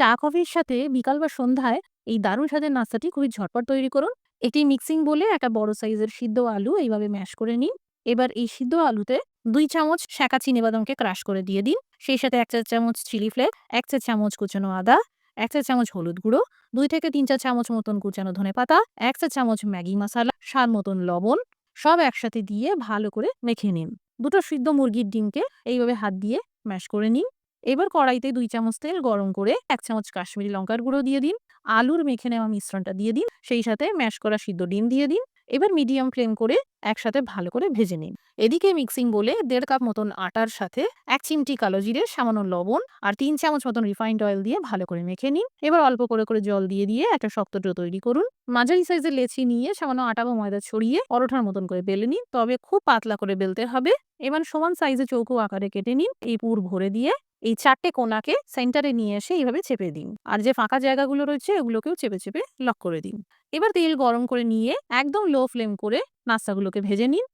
চা, কফির সাথে বিকাল বা সন্ধ্যায় এই দারুণ স্বাদের নাস্তাটি খুবই ঝটপট তৈরি করুন। একটি মিক্সিং বলে একটা বড় সাইজের সিদ্ধ আলু এইভাবে ম্যাশ করে নিন। এবার এই সিদ্ধ আলুতে দুই চামচ শাঁকা চিনি বাদামকে ক্রাশ করে দিয়ে দিন। সেই সাথে এক চা চামচ চিলি ফ্লেক এক চা চামচ কুচানো আদা, এক চা চামচ হলুদ গুঁড়ো, দুই থেকে তিন চা চামচ মতন কুচানো ধনে পাতা, এক চা চামচ ম্যাগি মশলা, স্বাদ মতন লবণ, সব একসাথে দিয়ে ভালো করে মেখে নিন। দুটো সিদ্ধ মুরগির ডিমকে এইভাবে হাত দিয়ে ম্যাশ করে নিন। এবার কড়াইতে দুই চামচ তেল গরম করে এক চামচ কাশ্মীরি লঙ্কার গুঁড়ো দিয়ে দিন। আলুর মেখে নেওয়া মিশ্রণটা দিয়ে দিন। সেই সাথে ম্যাশ করা সিদ্ধ ডিম দিয়ে দিন। এবার মিডিয়াম ফ্লেম করে একসাথে ভালো করে ভেজে নিন। এদিকে মিক্সিং বলে দেড় কাপ মতন আটার সাথে এক চিমটি কালো জিরে, সামান্য লবণ আর তিন চামচ মতন রিফাইন্ড অয়েল দিয়ে ভালো করে মেখে নিন। এবার অল্প করে করে জল দিয়ে দিয়ে একটা শক্ত ডো তৈরি করুন। মাঝারি সাইজের লেচি নিয়ে সামান্য আটা বা ময়দা ছড়িয়ে পরোটার মতন করে বেলে নিন। তবে খুব পাতলা করে বেলতে হবে। এবার সমান সাইজে চৌকো আকারে কেটে নিন। এই পুর ভরে দিয়ে এই চারটে কোনাকে সেন্টারে নিয়ে এসে এইভাবে চেপে দিন। আর যে ফাঁকা জায়গাগুলো রয়েছে, ওগুলোকেও চেপে চেপে লক করে দিন। এবার তেল গরম করে নিয়ে একদম লো ফ্লেম করে নাস্তাগুলোকে ভেজে নিন।